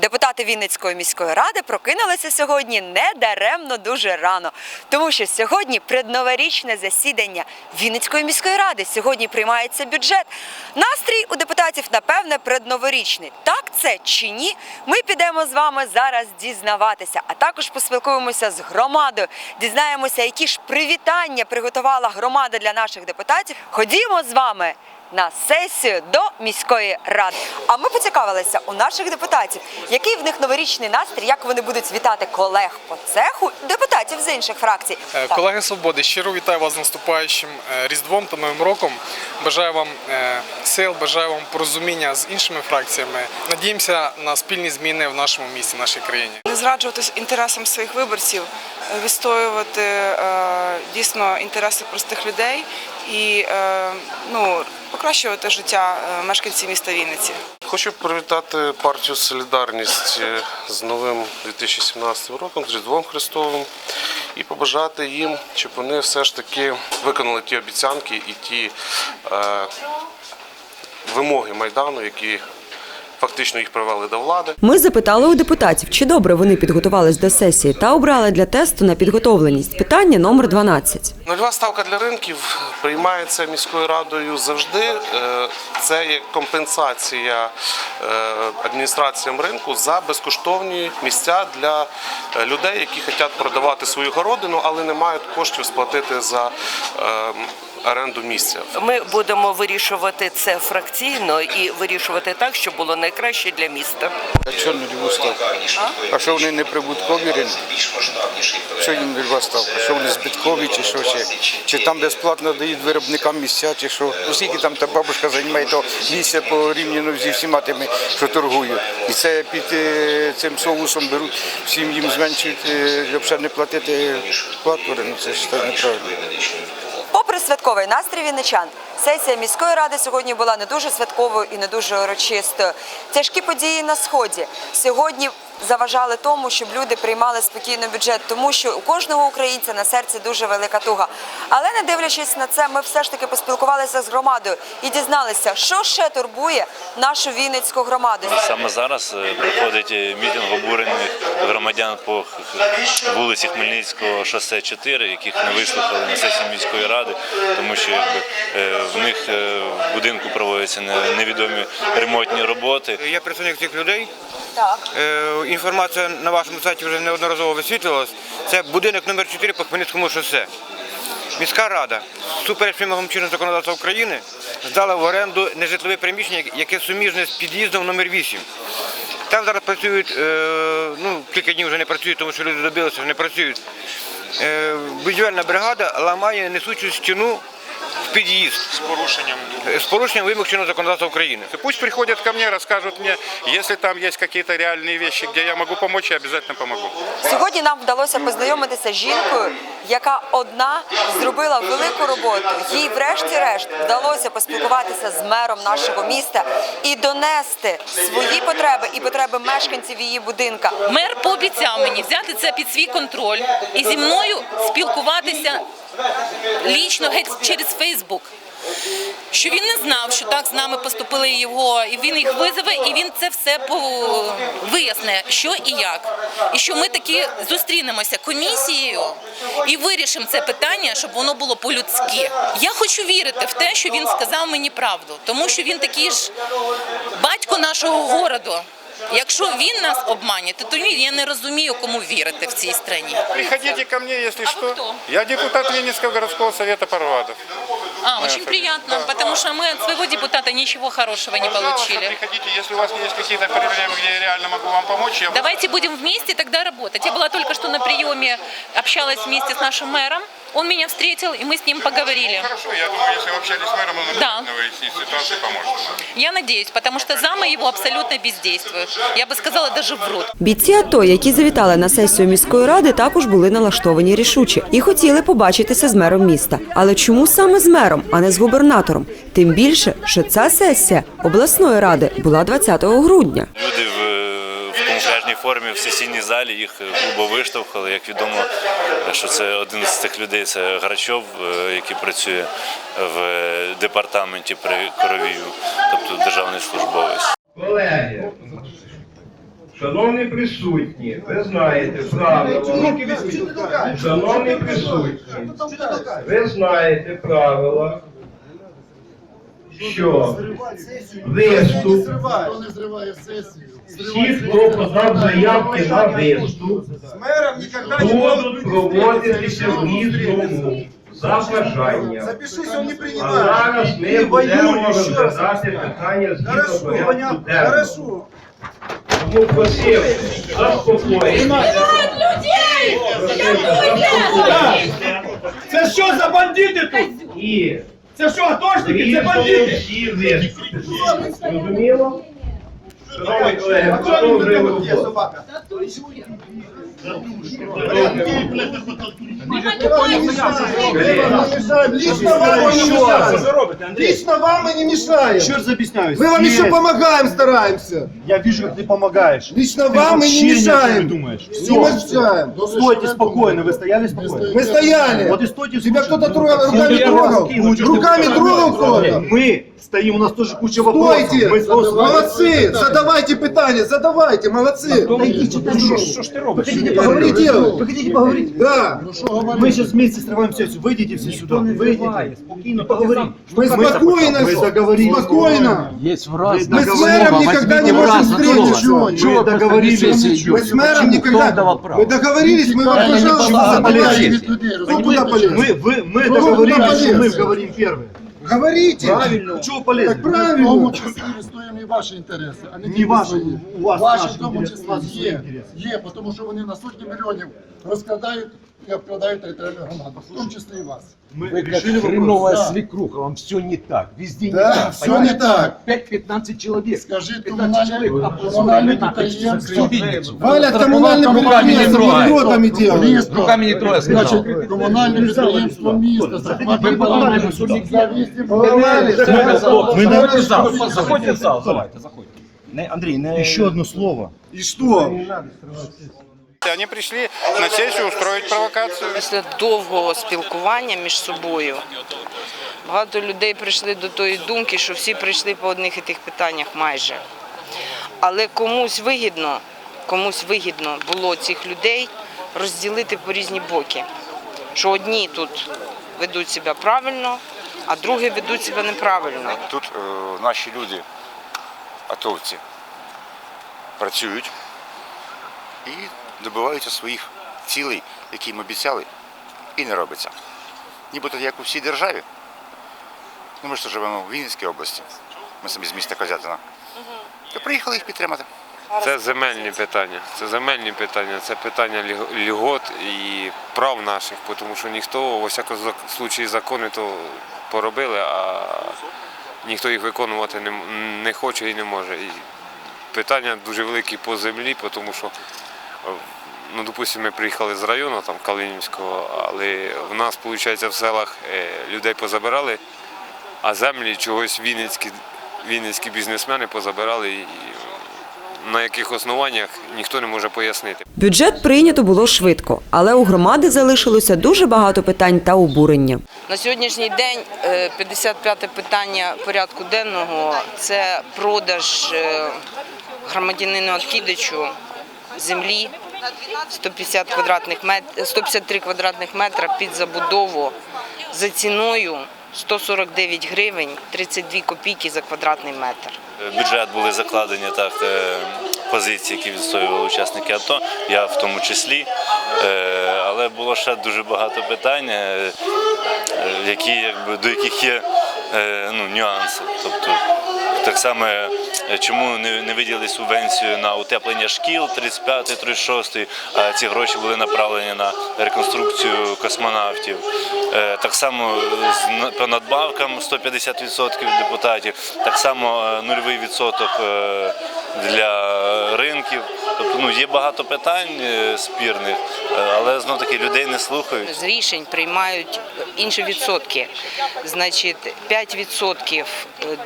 Депутати Вінницької міської ради прокинулися сьогодні не даремно дуже рано, тому що сьогодні предноворічне засідання Вінницької міської ради. Сьогодні приймається бюджет. Настрій у депутатів, напевне, предноворічний. Так це чи ні? Ми підемо з вами зараз дізнаватися, а також поспілкуємося з громадою. Дізнаємося, які ж привітання приготувала громада для наших депутатів. Ходімо з вами на сесію до міської ради. А ми поцікавилися у наших депутатів, який в них новорічний настрій, як вони будуть вітати колег по цеху, депутатів з інших фракцій. Е, Колеги Свободи, щиро вітаю вас з наступаючим е, Різдвом та Новим роком. Бажаю вам е, сил, бажаю вам порозуміння з іншими фракціями. Надіємося на спільні зміни в нашому місті, в нашій країні. не зраджувати інтересам своїх виборців, відстоювати е, дійсно інтереси простих людей і е, ну, покращувати життя е, мешканців міста Вінниці. Хочу привітати партію Солідарність з новим 2017 роком, з Різдвом Христовим, і побажати їм, щоб вони все ж таки виконали ті обіцянки і ті е, вимоги Майдану, які фактично їх привели до влади. Ми запитали у депутатів, чи добре вони підготувались до сесії та обрали для тесту на підготовленість. Питання номер 12. Нульова ставка для ринків приймається міською радою завжди. Е, Це є компенсація е, адміністраціям ринку за безкоштовні місця для е, людей, які хочуть продавати свою городину, але не мають коштів сплатити за е, оренду місця. Ми будемо вирішувати це фракційно і вирішувати так, щоб було найкраще для міста. А що нульову ставку? А що вони не прибуткові ринки? Що їм нульова ставка? Що вони збиткові чи що ще? Чи там безплатно дають виробникам місця, чи що? Оскільки там та бабушка займає то місце порівняно зі всіма тими, що торгують. І це під е, цим соусом беруть, всім їм зменшують, е, щоб не платити плату, ну це ж так неправильно. Попри святковий настрій вінничан, сесія міської ради сьогодні була не дуже святковою і не дуже урочистою. Тяжкі події на сході сьогодні заважали тому, щоб люди приймали спокійно бюджет, тому що у кожного українця на серці дуже велика туга. Але не дивлячись на це, ми все ж таки поспілкувалися з громадою і дізналися, що ще турбує нашу вінницьку громаду. Саме зараз е, проходить е, мітинг обурених громадян по вулиці Хмельницького шосе 4, яких не вислухали на сесії міської ради, тому що якби, е, в них в будинку проводяться невідомі ремонтні роботи. Я представник цих людей. Так. Е, Інформація на вашому сайті вже неодноразово висвітлювалась. Це будинок номер 4 по Хмельницькому шосе. Міська рада, супереч вимогам чинного законодавства України, здала в оренду нежитлове приміщення, яке суміжне з під'їздом номер 8. Там зараз працюють, е, ну, кілька днів вже не працюють, тому що люди добилися, що не працюють. Е, Будівельна бригада ламає несучу стіну в під'їзд. З порушенням? З порушенням вимог чинного законодавства України. Пусть приходят ко мне, расскажут мне, если там есть какие-то реальные вещи, где я могу помочь, я обязательно помогу. Сьогодні нам вдалося познайомитися з жінкою, яка одна зробила велику роботу. Їй, врешті-решт, вдалося поспілкуватися з мером нашого міста і донести свої потреби і потреби мешканців її будинка. Мер пообіцяв мені взяти це під свій контроль і зі мною спілкуватися лічно геть через Фейсбук. Що він не знав, що так з нами поступили його, і він їх визове, і він це все виясне, що і як. І що ми таки зустрінемося комісією і вирішимо це питання, щоб воно було по-людськи. Я хочу вірити в те, що він сказав мені правду, тому що він такий ж батько нашого городу. Якщо він нас обманює, то тоді я не розумію, кому вірити в цій страні. Приходите ко мне, если А что. вы кто? Я депутат Ленинского городского совета Парвадов. А, очень приятно, потому что мы от своего депутата ничего хорошего не Пожалуйста, получили. приходите, если у вас есть какие-то проблемы, где я реально могу вам помочь, я Давайте будем вместе тогда работать. Я была только что на приеме, общалась вместе с нашим мэром. Он меня встретил, и мы с ним поговорили. Хорошо, я думаю, если вы общались с мэром, он Да. обязательно выяснит ситуацию и поможет. Я надеюсь, потому что замы его абсолютно бездействуют. Я бы сказала, даже врут. Бійці АТО, які завітали на сесію міської ради, також були налаштовані рішуче і хотіли побачитися з мером міста. Але чому саме з мером, а не з губернатором? Тим більше, що ця сесія обласної ради була 20 грудня. Люди в, в формі в сесійній залі їх грубо виштовхали. Як відомо, що це один з цих людей, це Грачов, е, який працює в департаменті при Коровію, тобто державний службовець. Колеги, Шановні присутні, ви знаєте правила. Шановні присутні, ви знаєте правила, що виступ, всі, хто подав заявки на виступ, будуть проводитися в різному за бажанням. А зараз ми будемо розглядати питання згідно порядку денного. Тому просив заспокоїтися. Це що за бандити тут? І Це що, атошники? Це різному бандити? всі виступи. Зрозуміло? Шановні колеги, продовжуємо роботу. Лично вам не мешаем. Що робите, Андрій? Лично вам мы не мешаем. Черт забесняюсь. Мы вам еще помогаем, стараемся. Я вижу, как ты помогаешь. Лично Ты вам мы вообще не ни о чем мешаем. Не думаешь. Не Все. мешаем. Стойте спокойно. Вы стояли спокойно? Мы стояли. Вот и стойте Тебя спокойно. кто-то трогал, Ну, руками я трогал? руки лучше Руками не трогал буду. кто-то? Мы стоим, у нас тоже куча вопросов. Стойте! Мы просто- Молодцы! Задавайте питания, задавайте, молодцы! Что, что ж ты робишь? Хотите поговорить? делать? Вы хотите поговорить? Да! Мы сейчас вместе срываем сессию. Выйдите все сюда. Выйдите. Спокойно поговорим. Мы спокойно, Мы договорились. спокойно! Есть враз. Мы с мэром никогда не можем встретиться! Мы договорились. Мы с мэром никогда... Мы договорились, мы вам, пожалуйста? Мы, договорились, мы говорим первые. Говорите! Правильно. Чего полезно? Так правильно! відстоюємо і ваші інтереси, а не Не тільки ваші, свої. у вас ваші наші в тому інтереси, числі у нас є, є, тому що вони на сотні мільйонів розкрадають і обкрадають територіальну громаду, в тому числі і вас. Мы решили вопрос. свекруха, вам все не так. Везде Да, все не так. 5-15 человек. Скажіть 15 человек, просто підприємство. Валят коммунальное предприятие, банкротами делают. Руками не трое Значить, комунальне підприємство міста захватили за 8 Мы на Заходьте в зал, давайте, заходите. Не, Андрей, не... Еще одно слово. И что? Они пришли на сессию устроить провокацию. Після довгого спілкування між собою багато людей прийшли до тої думки, що всі прийшли по одних і тих питаннях майже. Але комусь вигідно, комусь вигідно було цих людей розділити по різні боки. Що одні тут ведуть себе правильно, а другі ведуть себе неправильно. Тут е, наші люди, атовці, працюють і добиваються своїх цілей, які їм обіцяли, і не робиться. Нібито як у всій державі. Ну, ми ж живемо в Вінницькій області, ми самі з міста Козятина. То приїхали їх підтримати. Це земельні питання. Це земельні питання, це питання льгот і прав наших, тому що ніхто, у всякому случаї, закони то поробили, а ніхто їх виконувати не, хоче і не може. І питання дуже великі по землі, тому що, ну, допустимо, ми приїхали з району, там, Калинівського, але в нас, виходить, в селах е, людей позабирали, а землі чогось вінницькі, вінницькі бізнесмени позабирали. І, на яких основаннях ніхто не може пояснити. Бюджет прийнято було швидко, але у громади залишилося дуже багато питань та обурення. На сьогоднішній день е, 55-те питання порядку денного це продаж е, громадянину Откідичу землі 150 квадратних мет... 153 квадратних метра під забудову за ціною 149 гривень 32 копійки за квадратний метр. Бюджет були закладені так е, позиції, які відстоювали учасники АТО, я в тому числі. Е, Але було ще дуже багато питань, е, е, які, якби, до яких є е, ну, нюанси. Тобто, так само, е, чому не, не виділили субвенцію на утеплення шкіл 35-36, а ці гроші були направлені на реконструкцію космонавтів. Е, Так само на- по надбавкам 150% депутатів, так само е, нульовий відсоток е, для ринків. Тобто ну, є багато питань е, спірних, е, але знов таки людей не слухають. з рішень приймають інші відсотки. Значить, 5%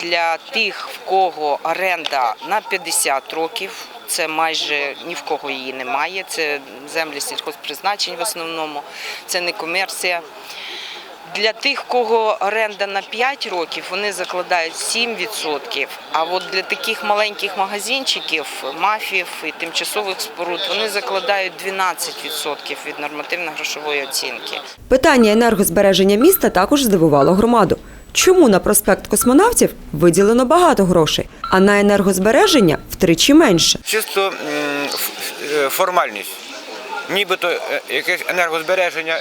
для тих, в кого оренда на 50 років. Це майже ні в кого її немає. Це землі сільхозпризначень в основному, це не комерція. Для тих, кого оренда на 5 років, вони закладають 7%. А от для таких маленьких магазинчиків, мафів і тимчасових споруд, вони закладають 12% від нормативно-грошової оцінки. Питання енергозбереження міста також здивувало громаду. Чому на проспект космонавтів виділено багато грошей, а на енергозбереження втричі менше? Чисто е, формальність Нібито е, якесь енергозбереження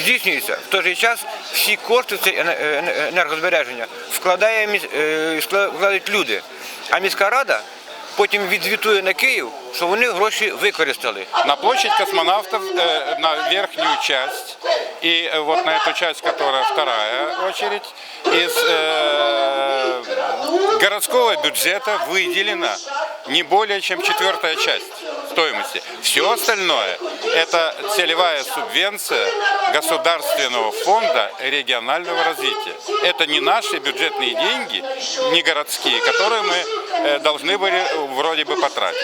здійснюється, в той же час всі кошти в це ене- е, енергозбереження вкладає, міс- е, скла- вкладають люди. А міська рада потім відзвітує на Київ, що вони гроші використали. На площадь космонавтов, э, на верхнюю часть, и э, вот на эту часть, которая вторая очередь, из э, городского бюджета выделена не более чем четвертая часть стоимости. Все остальное – это целевая субвенция Государственного фонда регионального развития. Это не наши бюджетные деньги, не городские, которые мы э, должны были э, вроде бы потратить.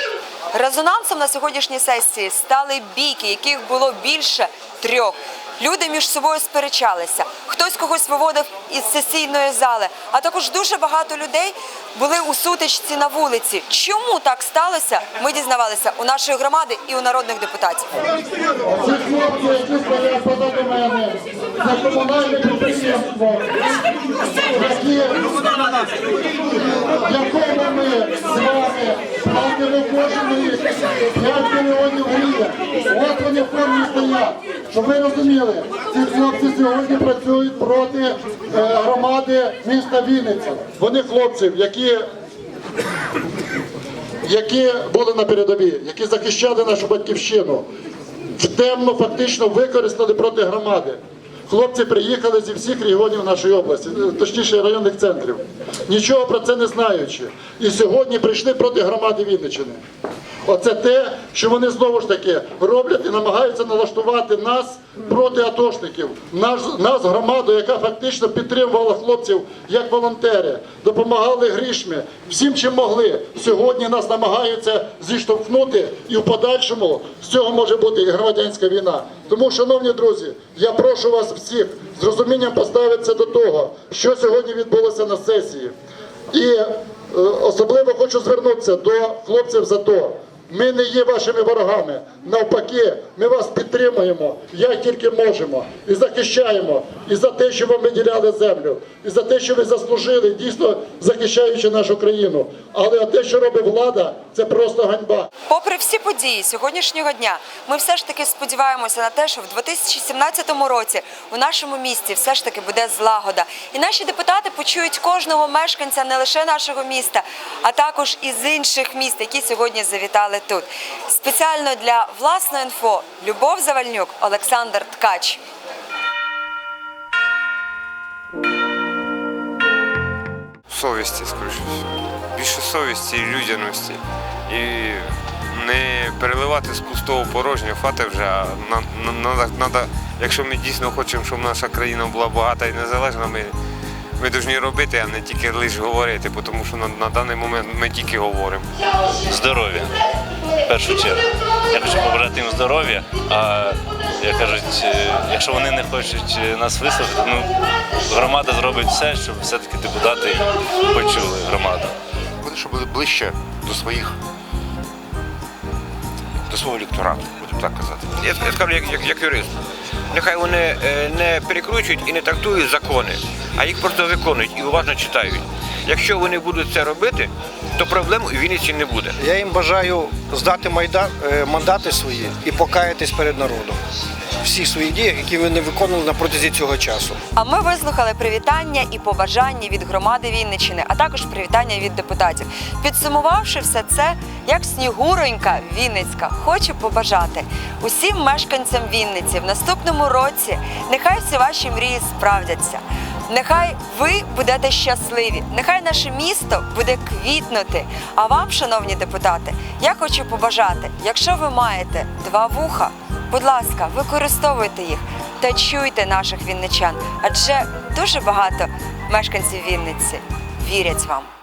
Резонансом на сьогоднішній сесії стали бійки, яких було більше трьох. Люди між собою сперечалися. Хтось когось виводив із сесійної зали, а також дуже багато людей були у сутичці на вулиці. Чому так сталося? Ми дізнавалися у нашої громади і у народних депутатів. Це комунальне підприємство, якому ми з вами платимо кожен рік 5 мільйонів гривень. От вони формі стоять. Щоб ви розуміли, ці хлопці сьогодні працюють проти е, громади міста Вінниця. Вони хлопців, які які були на передовій, які захищали нашу батьківщину, в темно фактично використали проти громади. Хлопці приїхали зі всіх регіонів нашої області, е, точніше районних центрів, нічого про це не знаючи. І сьогодні прийшли проти громади Вінниччини. Оце те, що вони знову ж таки роблять і намагаються налаштувати нас проти атошників, наш, нас, громаду, яка фактично підтримувала хлопців як волонтери, допомагали грішми, всім чим могли. Сьогодні нас намагаються зіштовхнути, і в подальшому з цього може бути і громадянська війна. Тому, шановні друзі, я прошу вас всіх з розумінням поставитися до того, що сьогодні відбулося на сесії. І е, особливо хочу звернутися до хлопців за то. Ми не є вашими ворогами. Навпаки, ми вас підтримуємо, як тільки можемо, і захищаємо і за те, що вам виділяли землю, і за те, що ви заслужили, дійсно захищаючи нашу країну. Але те, що робить влада, це просто ганьба. Попри всі події сьогоднішнього дня, ми все ж таки сподіваємося на те, що в 2017 році у нашому місті все ж таки буде злагода. І наші депутати почують кожного мешканця не лише нашого міста, а також із інших міст, які сьогодні завітали тут. Спеціально для власної інфо Любов Завальнюк, Олександр Ткач. совісті, скоріше. Більше совісті і людяності. І не переливати з пустого в порожнє фати вже, а надо, якщо ми дійсно хочемо, щоб наша країна була багата і незалежна, ми, ми повинні робити, а не тільки лише говорити, тому що на, на даний момент ми тільки говоримо. Здоров'я. В першу чергу. Я хочу побажати їм здоров'я, а як кажуть, е, якщо вони не хочуть е, нас вислухати, ну громада зробить все, щоб все-таки депутати почули громаду. Щоб були ближче до своїх, до свого електорату, будемо так казати. Я, я скажу як, як, як юрист. Нехай вони е, не перекручують і не трактують закони, а їх просто виконують і уважно читають. Якщо вони будуть це робити, то проблем у Вінниці не буде. Я їм бажаю здати майдан, е, мандати свої і покаятись перед народом. Всі свої дії, які вони виконували на протязі цього часу. А ми вислухали привітання і побажання від громади Вінниччини, а також привітання від депутатів. Підсумувавши все це, як снігуронька Вінницька, хочу побажати усім мешканцям Вінниці в наступному році. Нехай всі ваші мрії справдяться. Нехай ви будете щасливі, нехай наше місто буде квітнути. А вам, шановні депутати, я хочу побажати, якщо ви маєте два вуха, будь ласка, використовуйте їх та чуйте наших вінничан, адже дуже багато мешканців Вінниці вірять вам.